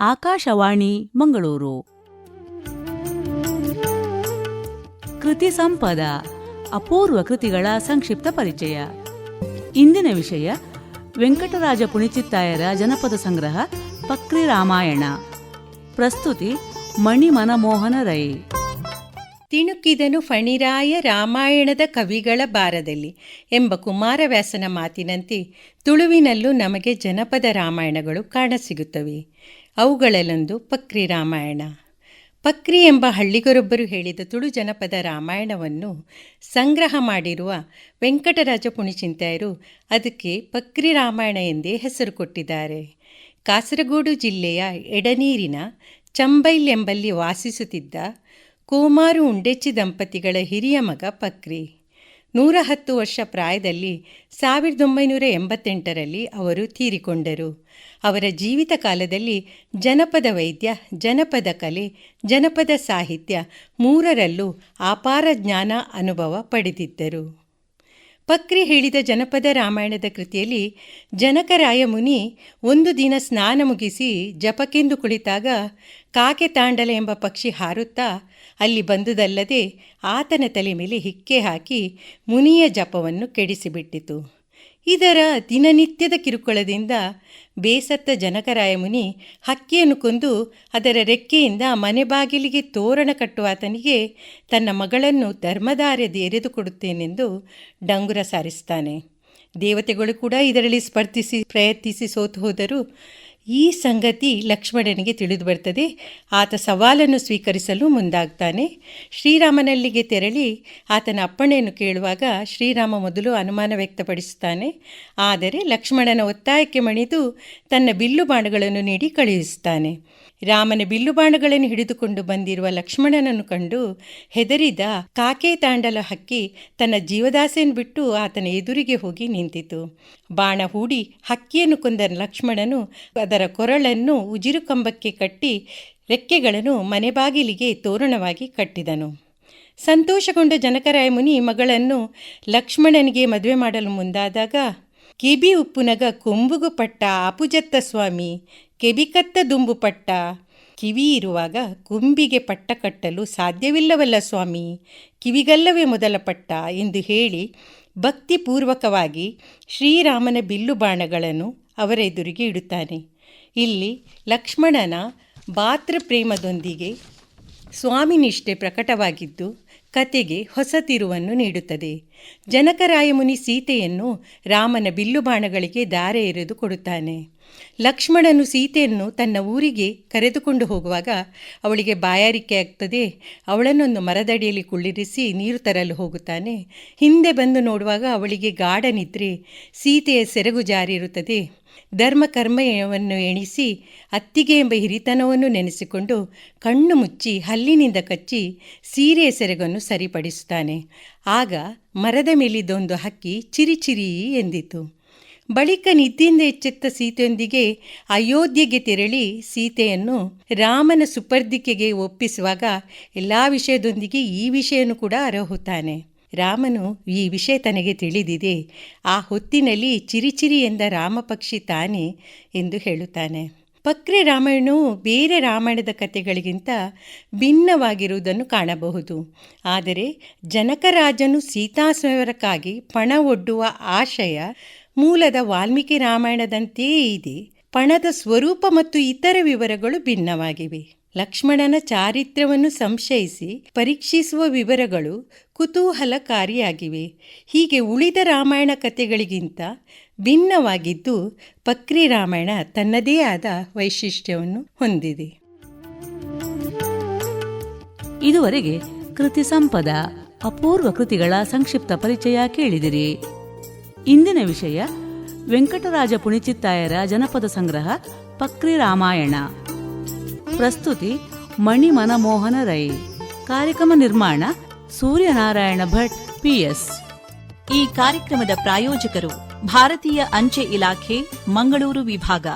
ಆಕಾಶವಾಣಿ, ಮಂಗಳೂರು. ಕೃತಿ ಸಂಪದ, ಅಪೂರ್ವ ಕೃತಿಗಳ ಸಂಕ್ಷಿಪ್ತ ಪರಿಚಯ. ಇಂದಿನ ವಿಷಯ, ವೆಂಕಟರಾಜ ಪುಣಿಚಿತ್ತಾಯರ ಜನಪದ ಸಂಗ್ರಹ ಪಕ್ರಿ ರಾಮಾಯಣ ಪ್ರಸ್ತುತಿ ಮಣಿ ಮನಮೋಹನ ರೈ. ತಿಣುಕಿದನು ಫಣಿರಾಯ ರಾಮಾಯಣದ ಕವಿಗಳ ಬಾರದಲ್ಲಿ ಎಂಬ ಕುಮಾರವ್ಯಾಸನ ಮಾತಿನಂತೆ ತುಳುವಿನಲ್ಲೂ ನಮಗೆ ಜನಪದ ರಾಮಾಯಣಗಳು ಕಾಣಸಿಗುತ್ತವೆ. ಅವುಗಳಲ್ಲೊಂದು ಪಕ್ರಿ ರಾಮಾಯಣ. ಪಕ್ರಿ ಎಂಬ ಹಳ್ಳಿಗರೊಬ್ಬರು ಹೇಳಿದ ತುಳು ಜನಪದ ರಾಮಾಯಣವನ್ನು ಸಂಗ್ರಹ ಮಾಡಿರುವ ವೆಂಕಟರಾಜ ಪುಣಿಚಿಂತಾಯರು ಅದಕ್ಕೆ ಪಕ್ರಿ ರಾಮಾಯಣ ಎಂದೇ ಹೆಸರು ಕೊಟ್ಟಿದ್ದಾರೆ. ಕಾಸರಗೋಡು ಜಿಲ್ಲೆಯ ಎಡನೀರಿನ ಚಂಬೈಲ್ ಎಂಬಲ್ಲಿ ವಾಸಿಸುತ್ತಿದ್ದ ಕೋಮಾರು ಉಂಡೆಚ್ಚಿ ದಂಪತಿಗಳ ಹಿರಿಯ ಮಗ ಪಕ್ರಿ. ನೂರ ಹತ್ತು ವರ್ಷ ಪ್ರಾಯದಲ್ಲಿ ಸಾವಿರದ ಒಂಬೈನೂರ ಎಂಬತ್ತೆಂಟರಲ್ಲಿ ಅವರು ತೀರಿಕೊಂಡರು. ಅವರ ಜೀವಿತ ಕಾಲದಲ್ಲಿ ಜನಪದ ವೈದ್ಯ, ಜನಪದ ಕಲೆ, ಜನಪದ ಸಾಹಿತ್ಯ ಮೂರರಲ್ಲೂ ಅಪಾರ ಜ್ಞಾನ ಅನುಭವ ಪಡೆದಿದ್ದರು. ಪಕ್ರಿ ಹೇಳಿದ ಜನಪದ ರಾಮಾಯಣದ ಕೃತಿಯಲ್ಲಿ, ಜನಕರಾಯ ಮುನಿ ಒಂದು ದಿನ ಸ್ನಾನ ಮುಗಿಸಿ ಜಪಕೆಂದು ಕುಳಿತಾಗ ಕಾಕೆ ತಾಂಡಲ ಎಂಬ ಪಕ್ಷಿ ಹಾರುತ್ತಾ ಅಲ್ಲಿ ಬಂದುದಲ್ಲದೆ ಆತನ ತಲೆ ಮೇಲೆ ಹಿಕ್ಕೆ ಹಾಕಿ ಮುನಿಯ ಜಪವನ್ನು ಕೆಡಿಸಿಬಿಟ್ಟಿತು. ಇದರ ದಿನನಿತ್ಯದ ಕಿರುಕುಳದಿಂದ ಬೇಸತ್ತ ಜನಕರಾಯ ಮುನಿ ಹಕ್ಕಿಯನ್ನು ಕೊಂದು ಅದರ ರೆಕ್ಕೆಯಿಂದ ಮನೆ ಬಾಗಿಲಿಗೆ ತೋರಣ ಕಟ್ಟುವ ಆತನಿಗೆ ತನ್ನ ಮಗಳನ್ನು ಧರ್ಮದಾರ್ಯದ ಎರೆದುಕೊಡುತ್ತೇನೆಂದು ಡಂಗುರ ಸಾರಿಸ್ತಾನೆ. ದೇವತೆಗಳು ಕೂಡ ಇದರಲ್ಲಿ ಸ್ಪರ್ಧಿಸಿ ಪ್ರಯತ್ನಿಸಿ ಸೋತು ಹೋದರೂ ಈ ಸಂಗತಿ ಲಕ್ಷ್ಮಣನಿಗೆ ತಿಳಿದು ಬರ್ತದೆ. ಆತ ಸವಾಲನ್ನು ಸ್ವೀಕರಿಸಲು ಮುಂದಾಗ್ತಾನೆ. ಶ್ರೀರಾಮನಲ್ಲಿಗೆ ತೆರಳಿ ಆತನ ಅಪ್ಪಣೆಯನ್ನು ಕೇಳುವಾಗ ಶ್ರೀರಾಮ ಮೊದಲು ಅನುಮಾನ ವ್ಯಕ್ತಪಡಿಸುತ್ತಾನೆ. ಆದರೆ ಲಕ್ಷ್ಮಣನ ಒತ್ತಾಯಕ್ಕೆ ಮಣಿದು ತನ್ನ ಬಿಲ್ಲು ಬಾಣಗಳನ್ನು ನೀಡಿ ಕಳುಹಿಸುತ್ತಾನೆ. ರಾಮನ ಬಿಲ್ಲು ಬಾಣಗಳನ್ನು ಹಿಡಿದುಕೊಂಡು ಬಂದಿರುವ ಲಕ್ಷ್ಮಣನನ್ನು ಕಂಡು ಹೆದರಿದ ಕಾಕೆ ತಾಂಡಲ ಹಕ್ಕಿ ತನ್ನ ಜೀವದಾಸೆಯನ್ನು ಬಿಟ್ಟು ಆತನ ಎದುರಿಗೆ ಹೋಗಿ ನಿಂತಿತು. ಬಾಣ ಹೂಡಿ ಹಕ್ಕಿಯನ್ನು ಕೊಂದ ಲಕ್ಷ್ಮಣನು ಅದರ ಕೊರಳನ್ನು ಉಜಿರು ಕಂಬಕ್ಕೆ ಕಟ್ಟಿ ರೆಕ್ಕೆಗಳನ್ನು ಮನೆ ಬಾಗಿಲಿಗೆ ತೋರಣವಾಗಿ ಕಟ್ಟಿದನು. ಸಂತೋಷಗೊಂಡ ಜನಕರಾಯ ಮುನಿ ಮಗಳನ್ನು ಲಕ್ಷ್ಮಣನಿಗೆ ಮದುವೆ ಮಾಡಲು ಮುಂದಾದಾಗ, ಕಿಬಿ ಉಪ್ಪುನಗ ಕೊಂಬುಗು ಪಟ್ಟ ಅಪುಜತ್ತ ಸ್ವಾಮಿ ಕೆಬಿಕತ್ತ ದುಂಬು ಪಟ್ಟ, ಕಿವಿ ಇರುವಾಗ ಗುಂಬಿಗೆ ಪಟ್ಟ ಕಟ್ಟಲು ಸಾಧ್ಯವಿಲ್ಲವಲ್ಲ ಸ್ವಾಮಿ? ಕಿವಿಗಲ್ಲವೇ ಮೊದಲ ಪಟ್ಟ ಎಂದು ಹೇಳಿ ಭಕ್ತಿಪೂರ್ವಕವಾಗಿ ಶ್ರೀರಾಮನ ಬಿಲ್ಲು ಬಾಣಗಳನ್ನು ಅವರ ಎದುರಿಗೆ ಇಡುತ್ತಾನೆ. ಇಲ್ಲಿ ಲಕ್ಷ್ಮಣನ ಭಾತೃಪ್ರೇಮದೊಂದಿಗೆ ಸ್ವಾಮಿ ಸ್ವಾಮಿನಿಷ್ಠೆ ಪ್ರಕಟವಾಗಿದ್ದು ಕತೆಗೆ ಹೊಸ ತಿರುವನ್ನು ನೀಡುತ್ತದೆ. ಜನಕರಾಯಮುನಿ ಸೀತೆಯನ್ನು ರಾಮನ ಬಿಲ್ಲುಬಾಣಗಳಿಗೆ ದಾರೆ ಎರೆದು ಕೊಡುತ್ತಾನೆ. ಲಕ್ಷ್ಮಣನು ಸೀತೆಯನ್ನು ತನ್ನ ಊರಿಗೆ ಕರೆದುಕೊಂಡು ಹೋಗುವಾಗ ಅವಳಿಗೆ ಬಾಯಾರಿಕೆ ಆಗ್ತದೆ. ಅವಳನ್ನೊಂದು ಮರದಡಿಯಲ್ಲಿ ಕುಳ್ಳಿರಿಸಿ ನೀರು ತರಲು ಹೋಗುತ್ತಾನೆ. ಹಿಂದೆ ಬಂದು ನೋಡುವಾಗ ಅವಳಿಗೆ ಗಾಢ ನಿದ್ರೆ, ಸೀತೆಯ ಸೆರಗು ಜಾರಿರುತ್ತದೆ. ಧರ್ಮ ಕರ್ಮವನ್ನು ಎಣಿಸಿ ಅತ್ತಿಗೆ ಎಂಬ ಹಿರಿತನವನ್ನು ನೆನೆಸಿಕೊಂಡು ಕಣ್ಣು ಮುಚ್ಚಿ ಹಲ್ಲಿನಿಂದ ಕಚ್ಚಿ ಸೀರೆ ಸೆರಗನ್ನು ಸರಿಪಡಿಸುತ್ತಾನೆ. ಆಗ ಮರದ ಮೇಲಿದ್ದೊಂದು ಹಕ್ಕಿ ಚಿರಿಚಿರಿ ಎಂದಿತು. ಬಳಿಕ ನಿದ್ದೆಯಿಂದ ಎಚ್ಚೆತ್ತ ಸೀತೆಯೊಂದಿಗೆ ಅಯೋಧ್ಯೆಗೆ ತೆರಳಿ ಸೀತೆಯನ್ನು ರಾಮನ ಸುಪರ್ದಿಕೆಗೆ ಒಪ್ಪಿಸುವಾಗ ಎಲ್ಲ ವಿಷಯದೊಂದಿಗೆ ಈ ವಿಷಯನೂ ಕೂಡ ಅರಹುತ್ತಾನೆ. ರಾಮನು ಈ ವಿಷಯ ತನಗೆ ತಿಳಿದಿದೆ. ಆ ಹೊತ್ತಿನಲ್ಲಿ ಚಿರಿಚಿರಿ ಎಂದ ರಾಮಪಕ್ಷಿ ತಾನೇ ಎಂದು ಹೇಳುತ್ತಾನೆ. ಪಕ್ರೆ ರಾಮಾಯಣವು ಬೇರೆ ರಾಮಾಯಣದ ಕಥೆಗಳಿಗಿಂತ ಭಿನ್ನವಾಗಿರುವುದನ್ನು ಕಾಣಬಹುದು. ಆದರೆ ಜನಕರಾಜನು ಸೀತಾಸ್ವರಕ್ಕಾಗಿ ಪಣ ಒಡ್ಡುವ ಆಶಯ ಮೂಲದ ವಾಲ್ಮೀಕಿ ರಾಮಾಯಣದಂತೆಯೇ ಇದೆ. ಪಣದ ಸ್ವರೂಪ ಮತ್ತು ಇತರ ವಿವರಗಳು ಭಿನ್ನವಾಗಿವೆ. ಲಕ್ಷ್ಮಣನ ಚಾರಿತ್ರ್ಯವನ್ನು ಸಂಶಯಿಸಿ ಪರೀಕ್ಷಿಸುವ ವಿವರಗಳು ಕುತೂಹಲಕಾರಿಯಾಗಿವೆ. ಹೀಗೆ ಉಳಿದ ರಾಮಾಯಣ ಕಥೆಗಳಿಗಿಂತ ಭಿನ್ನವಾಗಿದ್ದು, ಪಕ್ರಿ ರಾಮಾಯಣ ತನ್ನದೇ ಆದ ವೈಶಿಷ್ಟ್ಯವನ್ನು ಹೊಂದಿದೆ. ಇದುವರೆಗೆ ಕೃತಿ ಸಂಪದ, ಅಪೂರ್ವ ಕೃತಿಗಳ ಸಂಕ್ಷಿಪ್ತ ಪರಿಚಯ ಕೇಳಿದಿರಿ. ಇಂದಿನ ವಿಷಯ ವೆಂಕಟರಾಜ ಪುಣಿಚಿತ್ತಾಯರ ಜನಪದ ಸಂಗ್ರಹ ಪಕ್ರಿ ರಾಮಾಯಣ. ಪ್ರಸ್ತುತಿ ಮಣಿ ಮನಮೋಹನ ರೈ. ಕಾರ್ಯಕ್ರಮ ನಿರ್ಮಾಣ ಸೂರ್ಯನಾರಾಯಣ ಭಟ್, ಪಿಎಸ್. ಈ ಕಾರ್ಯಕ್ರಮದ ಪ್ರಾಯೋಜಕರು ಭಾರತೀಯ ಅಂಚೆ ಇಲಾಖೆ, ಮಂಗಳೂರು ವಿಭಾಗ.